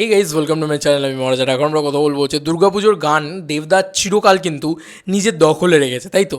Hey guys welcome to my channel আমি মহারাজা এখন আমরা কথা বলব হচ্ছে দুর্গাপুজোর গান দেবদার চিরকাল কিন্তু নিজের দখলে রেখেছে, তাই তো?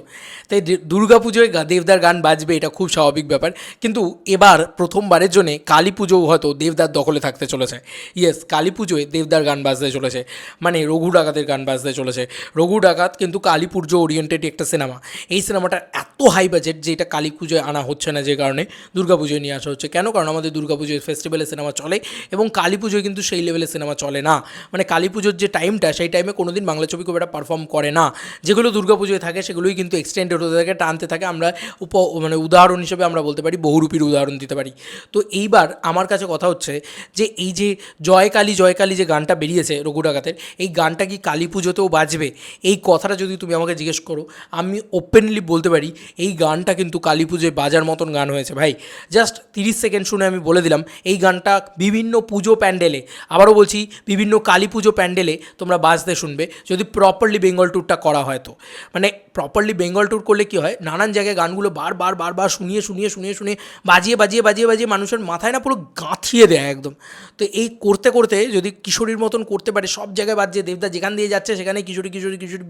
তাই দুর্গাপুজোয় দেবদার গান বাজবে, এটা খুব স্বাভাবিক ব্যাপার। কিন্তু এবার প্রথমবারের জন্যে কালী পুজো হয়তো দেবদার দখলে থাকতে চলেছে। ইয়েস কালী পুজোয় দেবদার গান বাজতে চলেছে। মানে রঘু ডাকাতের গান বাজতে চলেছে। রঘু ডাকাত কিন্তু কালী পুজো ওরিয়েন্টেড একটা সিনেমা। এই সিনেমাটার এত হাই বাজেট যে এটা কালী পুজোয় আনা হচ্ছে না যে কারণে দুর্গাপুজোয় নিয়ে আসা হচ্ছে। কেন? কারণ আমাদের দুর্গাপুজোয় ফেস্টিভ্যালে সিনেমা চলে এবং কালী পুজোয় কিন্তু সেই লেভেলের সিনেমা চলে না। মানে কালী পুজোর যে টাইমটা সেই টাইমে কোনো দিন বাংলা ছবি খুব একটা পারফর্ম করে না। যেগুলো দুর্গাপুজোয় থাকে, সেগুলোই কিন্তু এক্সটেন্ডেড হতে থাকে, টানতে থাকে। আমরা উপ মানে উদাহরণ হিসেবে আমরা বলতে পারি, বহুরূপীর উদাহরণ দিতে পারি। তো এইবার আমার কাছে কথা হচ্ছে যে, এই যে জয়কালী জয়কালী যে গানটা বেরিয়েছে রঘু ডাকাতের এই গানটা কি কালী পুজোতেও বাজবে? এই কথাটা যদি তুমি আমাকে জিজ্ঞেস করো, আমি ওপেনলি বলতে পারি, এই গানটা কিন্তু কালী পুজোয় বাজার মতন গান হয়েছে। ভাই জাস্ট তিরিশ সেকেন্ড শুনে আমি বলে দিলাম, এই গানটা বিভিন্ন পুজো প্যান্ডেলে আবারও বলছি, বিভিন্ন কালী পুজো প্যান্ডেলে তোমরা বাজতে শুনবে, যদি প্রপারলি বেঙ্গল ট্যুরটা করা হয় তো। মানে প্রপারলি বেঙ্গল ট্যুর করলে কী হয়, নানান জায়গায় গানগুলো বারবার বারবার শুনিয়ে শুনিয়ে শুনিয়ে শুনিয়ে বাজিয়ে বাজিয়ে বাজিয়ে বাজিয়ে মানুষের মাথায় না পুরো গাঁথিয়ে দেয় একদম। তো এই করতে করতে যদি কিশোরীর মতন করতে পারে, সব জায়গায় বাজছে দেবদা যেখান দিয়ে যাচ্ছে সেখানে কিশোরী কিশোরী কিশোরী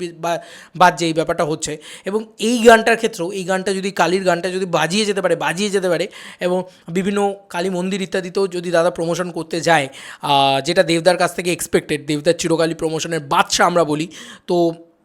বাজছে, এই ব্যাপারটা হচ্ছে। এবং এই গানটার ক্ষেত্রেও, এই গানটা যদি, কালীর গানটা যদি বাজিয়ে যেতে পারে, বাজিয়ে যেতে পারে, এবং বিভিন্ন কালী মন্দির ইত্যাদিতেও যদি দাদা প্রমোশন করতে যায় যেটা দেবদার কাছ থেকে এক্সপেক্টেড দেবদার চিরকালী প্রমোশনের বাদশা আমরা বলি। তো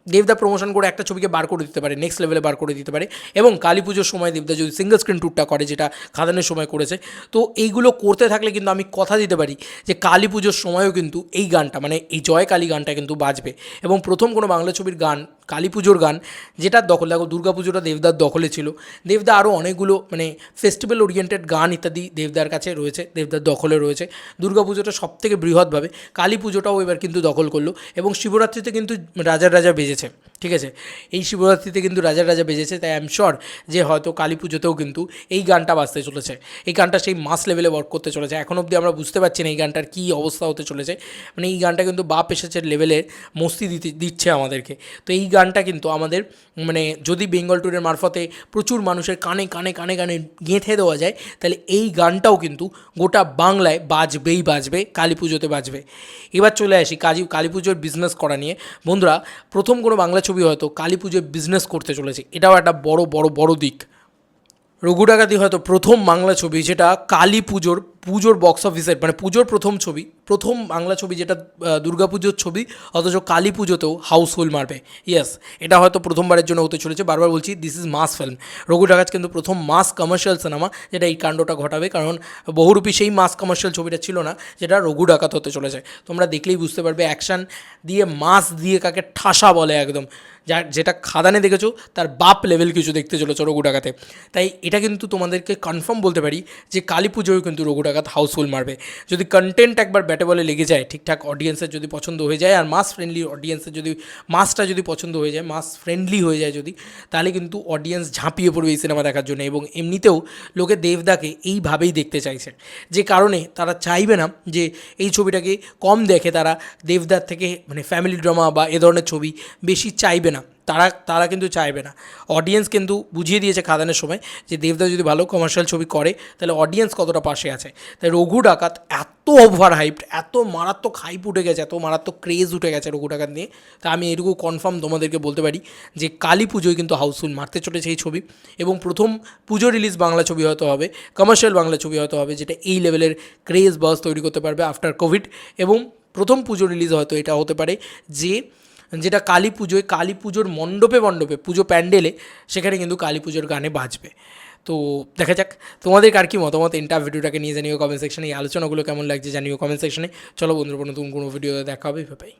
দেবদা প্রমোশন করে একটা ছবিকে বার করে দিতে পারে নেক্সট লেভেলে বার করে দিতে পারে। এবং কালী পুজোর সময় দেবদা যদি সিঙ্গল স্ক্রিন ট্যুরটা করে, যেটা খাদানের সময় করেছে, তো এইগুলো করতে থাকলে কিন্তু আমি কথা দিতে পারি যে কালী পুজোর সময়ও কিন্তু এই গানটা মানে এই জয় কালী গানটা কিন্তু বাজবে। এবং প্রথম কোনো বাংলা ছবির গান কালী পুজোর গান যেটা দখল, দেখো দুর্গা পুজোটা দেবদার দখলে ছিল। দেবদা আরও অনেকগুলো মানে ফেস্টিভ্যাল ওরিয়েন্টেড গান ইত্যাদি দেবদার কাছে রয়েছে, দেবদার দখলে রয়েছে। দুর্গা পুজোটা সব থেকে বৃহৎভাবে, কালী পুজোটাও এবার কিন্তু দখল করল এবং শিবরাত্রিতে কিন্তু রাজার রাজা বেজেছে। ঠিক আছে? এই শিবরাত্রিতে কিন্তু রাজা রাজা বেজেছে, তাই আই এম শিওর যে হয়তো কালী পুজোতেও কিন্তু এই গানটা বাজতে চলেছে। এই গানটা সেই মাস লেভেলে ওয়ার্ক করতে চলেছে। এখন অবধি আমরা বুঝতে পারছি না এই গানটার কী অবস্থা হতে চলেছে। মানে এই গানটা কিন্তু বাপ এসেছে লেভেলের মস্তি দিতে, দিচ্ছে আমাদেরকে। তো এই গানটা কিন্তু আমাদের মানে যদি বেঙ্গল ট্যুরের মারফতে প্রচুর মানুষের কানে কানে কানে কানে গেঁথে দেওয়া যায়, তাহলে এই গানটাও কিন্তু গোটা বাংলায় বাজবেই বাজবে, কালী পুজোতে বাজবে। এবার চলে আসি কাজী, কালী পুজোর বিজনেস করা নিয়ে। বন্ধুরা, প্রথম কোনো বাংলা ছবি হয়তো কালী পুজোয় বিজনেস করতে চলেছে। এটাও একটা বড় বড় বড় দিক। রঘু ডাকাতি হয়তো প্রথম বাংলা ছবি, যেটা কালী পুজোর পুজোর বক্স অফিসের মানে পুজোর প্রথম ছবি, প্রথম বাংলা ছবি যেটা দুর্গা পুজোর ছবি, অথচ কালী পুজোতেও হাউসফুল মারবে। ইয়েস এটা হয়তো প্রথমবারের জন্য হতে চলেছে। বারবার বলছি this is mass film Raghu Dakat কিন্তু প্রথম মাস কমার্শিয়াল সিনেমা যেটা এই কাণ্ডটা ঘটাবে, কারণ বহুরূপী সেই মাস কমার্শিয়াল ছবিটা ছিল না, যেটা রঘু ডাকাত হতে চলেছে। তোমরা দেখলেই বুঝতে পারবে অ্যাকশন দিয়ে মাস দিয়ে কাকে ঠাসা বলে একদম। যা, যেটা খাদানে দেখেছ, তার বাপ লেভেল কিছু দেখতে চলেছো রঘু ডাকাতে তাই এটা কিন্তু তোমাদেরকে কনফার্ম বলতে পারি যে কালী পুজোয় কিন্তু রঘু ডাকাত হাউসফুল মারবে। যদি কন্টেন্ট একবার ব্যাটে বলে লেগে যায়, ঠিকঠাক অডিয়েন্সের যদি পছন্দ হয়ে যায়, আর মাস ফ্রেন্ডলি অডিয়েন্সের যদি মাসটা যদি পছন্দ হয়ে যায় মাস ফ্রেন্ডলি হয়ে যায় যদি, তাহলে কিন্তু অডিয়েন্স ঝাঁপিয়ে পড়বে এই সিনেমা দেখার জন্য। এবং এমনিতেও লোকে দেবদাকে এইভাবেই দেখতে চাইছে। যে কারণে তারা চাইবে না যে এই ছবিটাকে কম দেখে তারা দেবদার থেকে মানে ফ্যামিলি ড্রামা বা এ ধরনের ছবি বেশি চাইবে না। তারা তারা কিন্তু চাইবে না। অডিয়েন্স কিন্তু বুঝিয়ে দিয়েছে খাদানের সময় যে দেবদা যদি ভালো কমার্শিয়াল ছবি করে, তাহলে অডিয়েন্স কতটা পাশে আছে? তাই রঘু ডাকাত এত ওভার হাইপড এত মারাত্মক হাইপ উঠে গেছে, এত মারাত্মক ক্রেজ উঠে গেছে রঘু ডাকাত নিয়ে। তা আমি এটুকু কনফার্ম তোমাদেরকে বলতে পারি যে কালী পুজোয় কিন্তু হাউসফুল মারতে চলেছে এই ছবি এবং প্রথম পুজো রিলিজ বাংলা ছবি হয়তো হবে কমার্শিয়াল বাংলা ছবি হয়তো হবে, যেটা এই লেভেলের ক্রেজ বাস তৈরি করতে পারবে আফটার কোভিড এবং প্রথম পুজো রিলিজ হয়তো এটা হতে পারে যে যেটা কালী পুজোয়, কালী পুজোর মণ্ডপে মণ্ডপে, পুজো প্যান্ডেলে সেখানে কিন্তু কালী পুজোর গানে বাজবে। তো দেখা যাক, তোমাদের কার কি মতামত? এন্টার ভিডিওটাকে নিয়ে জানিও কমেন্ট সেকশনে এই আলোচনাগুলো কেমন লাগছে জানিও কমেন্ট সেকশনে চলো বন্ধুরা নতুন কোনো ভিডিও দেখা হবে পাই